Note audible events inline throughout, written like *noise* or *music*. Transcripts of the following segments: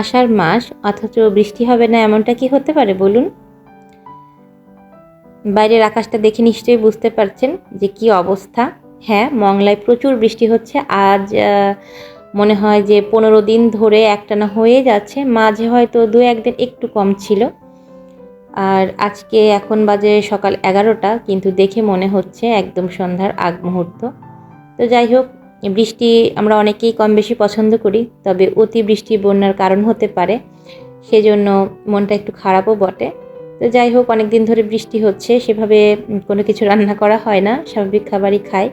আষাঢ় মাস, অথচ বৃষ্টি হবে না এমনটা কি হতে পারে বলুন? বাইরের আকাশটা দেখে নিশ্চয়ই বুঝতে পারছেন যে কি অবস্থা। হ্যাঁ মংলায় প্রচুর বৃষ্টি হচ্ছে। আজ মনে হয় যে পনেরো দিন ধরে একটানা হয়ে যাচ্ছে। মাঝে হয়তো দু একদিন একটু কম ছিল। আর আজকে এখন বাজে সকাল এগারোটা, কিন্তু দেখে মনে হচ্ছে একদম সন্ধ্যার আগ মুহূর্ত তো যাই হোক বৃষ্টি আমরা অনেকেই কম বেশি পছন্দ করি, তবে অতি বৃষ্টি বন্যার কারণ হতে পারে, সেজন্য মনটা একটু খারাপও বটে। তো যাই হোক অনেক দিন ধরে বৃষ্টি হচ্ছে, সেভাবে কোনো কিছু রান্না করা হয় না, স্বাভাবিক খাবারই খাই।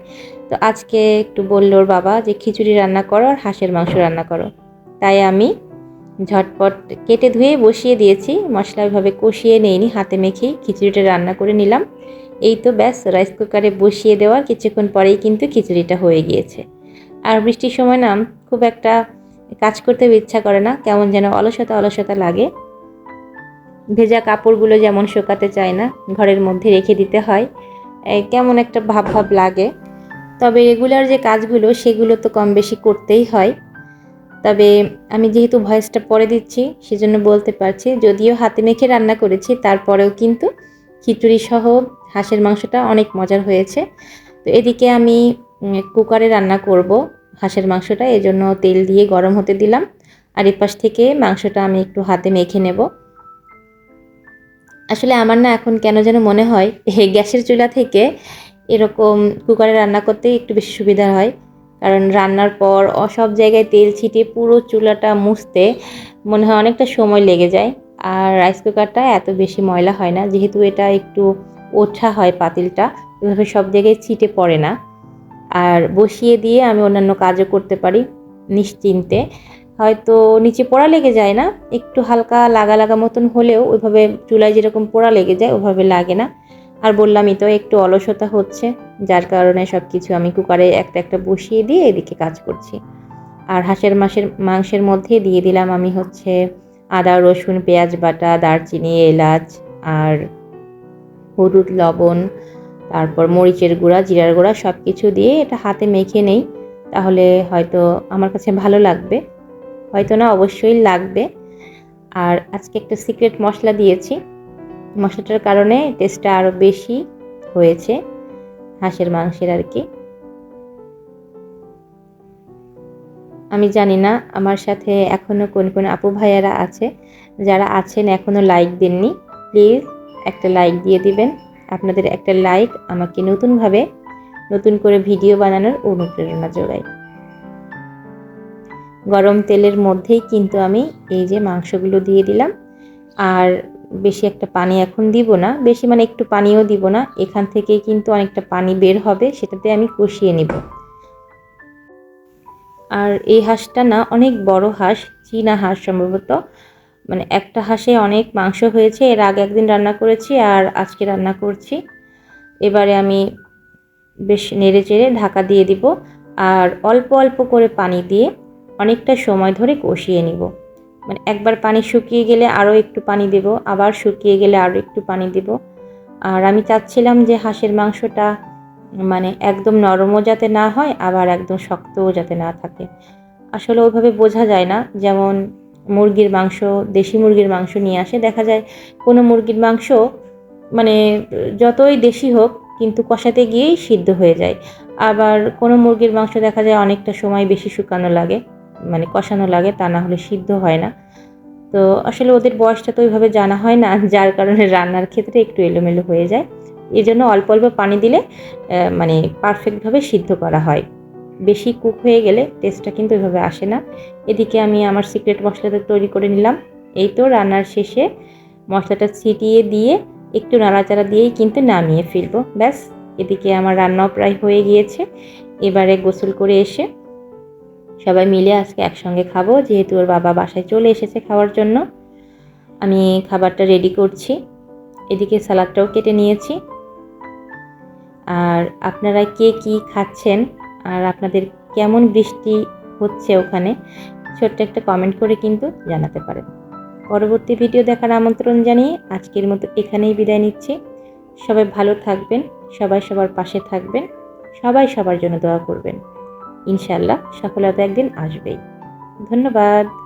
তো আজকে একটু বলল ওর বাবা যে খিচুড়ি রান্না করো আর হাঁসের মাংস রান্না করো। তাই আমি ঝটপট কেটে ধুয়ে বসিয়ে দিয়েছি, মশলা ওইভাবে কষিয়ে নেইনি, হাতে মেখেই খিচুড়িটা রান্না করে নিলাম। এই তো ব্যাস, রাইস কুকারে বসিয়ে দেওয়ার কিছুক্ষণ পরেই কিন্তু খিচুড়িটা হয়ে গিয়েছে। আর বৃষ্টির সময় না খুব একটা কাজ করতে ইচ্ছা করে না, কেমন যেন অলসতা অলসতা লাগে। ভেজা কাপড়গুলো যেমন শুকাতে চায় না, ঘরের মধ্যে রেখে দিতে হয় কেমন একটা ভাব ভাব লাগে। তবে রেগুলার যে কাজগুলো, সেগুলো তো কম বেশি করতেই হয়। তবে আমি যেহেতু ভয়েসটা পরে দিচ্ছি, সেজন্য বলতে পারছি, যদিও হাতে মেখে রান্না করেছি, তারপরেও কিন্তু খিচুড়ি সহ হাঁসের মাংসটা অনেক মজার হয়েছে। তো এদিকে আমি কুকারে রান্না করব হাঁসের মাংসটা এই জন্য তেল দিয়ে গরম হতে দিলাম। আর এপাশ থেকে মাংসটা আমি একটু হাতে মেখে নেব। আসলে আমার না এখন কেন যেন মনে হয় গ্যাসের চুলা থেকে এরকম কুকারে রান্না করতে একটু বেশি সুবিধা হয়। কারণ রান্নার পর সব জায়গায় তেল ছিটিয়ে পুরো চুলাটা মুছতে মনে হয় অনেকটা সময় লেগে যায়। আর রাইস কুকারটা এত বেশি ময়লা হয় না, যেহেতু এটা একটু ওঠা হয় পাতিলটা, এভাবে সব জায়গায় ছিটে পড়ে না। আর বসিয়ে দিয়ে আমি অন্যান্য কাজও করতে পারি নিশ্চিন্তে। হয়তো নিচে পোড়া লেগে যায় না, একটু হালকা লাগা লাগা মতন হলেও ওইভাবে চুলায় যেরকম পোড়া লেগে যায় ওইভাবে লাগে না। আর বললামই তো, একটু অলসতা হচ্ছে, যার কারণে সব কিছু আমি কুকারে একটা একটা বসিয়ে দিয়ে এদিকে কাজ করছি। আর হাঁসের মাসের, মাংসের মধ্যে দিয়ে দিলাম আমি হচ্ছে আদা, রসুন, পেঁয়াজ বাটা, দারচিনি, এলাচ আর হলুদ, লবণ তারপর মরিচের গুঁড়া, জিরার গুঁড়া সব কিছু দিয়ে এটা হাতে মেখে নেই। তাহলে হয়তো আমার কাছে ভালো লাগবে। হয়তো না, অবশ্যই লাগবে। আর আজকে একটা সিক্রেট মশলা দিয়েছি। মশলাটার কারণে টেস্টটা আরও বেশি হয়েছে হাঁসের মাংসের আর কি। আমি জানি না আমার সাথে এখনও কোন কোন আপু ভাইয়ারা আছে। যারা আছেন এখনও লাইক দেননি প্লিজ একটা লাইক দিয়ে দিবেন। আপনাদের একটা লাইক আমাকে নতুনভাবে নতুন করে ভিডিও বানানোর অনুপ্রেরণা যোগায়। গরম তেলের মধ্যেই কিন্তু আমি এই যে মাংসগুলো দিয়ে দিলাম। আর বেশি একটা পানি এখন দিব না, বেশি মানে একটু পানিও দিব না, এখান থেকে কিন্তু অনেকটা পানি বের হবে, সেটাতে আমি কষিয়ে নিব। আর এই হাঁসটা না অনেক বড় হাঁস, চীনা হাঁস সম্ভবত। মানে একটা হাঁসে অনেক মাংস হয়েছে, এর আগে একদিন রান্না করেছি আর আজকে রান্না করছি। এবারে আমি বেশ নেড়ে চেড়ে ঢাকা দিয়ে দিব আর অল্প অল্প করে পানি দিয়ে অনেকটা সময় ধরে কষিয়ে নিব। মানে একবার পানি শুকিয়ে গেলে আরও একটু পানি দেব, আবার শুকিয়ে গেলে আরও একটু পানি দেব। আর আমি চাচ্ছিলাম যে হাঁসের মাংসটা মানে একদম নরমও যাতে না হয়, আবার একদম শক্তও যাতে না থাকে। আসলে ওইভাবে বোঝা যায় না, যেমন মুরগির মাংস, দেশি মুরগির মাংস নিয়ে আসে। দেখা যায় কোনো মুরগির মাংস মানে যতই দেশি হোক কিন্তু কষাতে গিয়েই সিদ্ধ হয়ে যায়। আবার কোনো মুরগির মাংস দেখা যায় অনেকটা সময় বেশি শুকানো লাগে মানে কষানো লাগে, তা না হলে সিদ্ধ হয় না। তো আসলে ওদের বয়সটা তো ওইভাবে জানা হয় না, *laughs* যার কারণে রান্নার ক্ষেত্রে একটু এলোমেলো হয়ে যায়। এই জন্য অল্প অল্প পানি দিলে মানে পারফেক্টভাবে সিদ্ধ করা হয়। বেশি কুক হয়ে গেলে টেস্টটা কিন্তু এভাবে আসে না। এদিকে আমি আমার সিক্রেট মশলাটা তৈরি করে নিলাম। এই তো রান্নার শেষে মশলাটা ছিটিয়ে দিয়ে একটু নাড়াচাড়া দিয়েই কিন্তু নামিয়ে ফেলব। ব্যাস, এদিকে আমার রান্নাও প্রায় হয়ে গিয়েছে। এবারে গোসল করে এসে সবাই মিলে আজকে একসঙ্গে খাব, যেহেতু ওর বাবা বাসায় চলে এসেছে খাওয়ার জন্য। আমি খাবারটা রেডি করছি। এদিকে সালাদটাও কেটে নিয়েছি। আর আপনারা কে কি খাচ্ছেন আর আপনাদের কেমন বৃষ্টি হচ্ছে ওখানে, ছোট্ট একটা কমেন্ট করে কিন্তু জানাতে পারেন। পরবর্তী ভিডিও দেখার আমন্ত্রণ জানিয়ে আজকের মতো এখানেই বিদায় নিচ্ছি। সবাই ভালো থাকবেন, সবাই সবার পাশে থাকবেন, সবাই সবার জন্য দোয়া করবেন। ইনশাল্লাহ সফলতা একদিন আসবেই। ধন্যবাদ।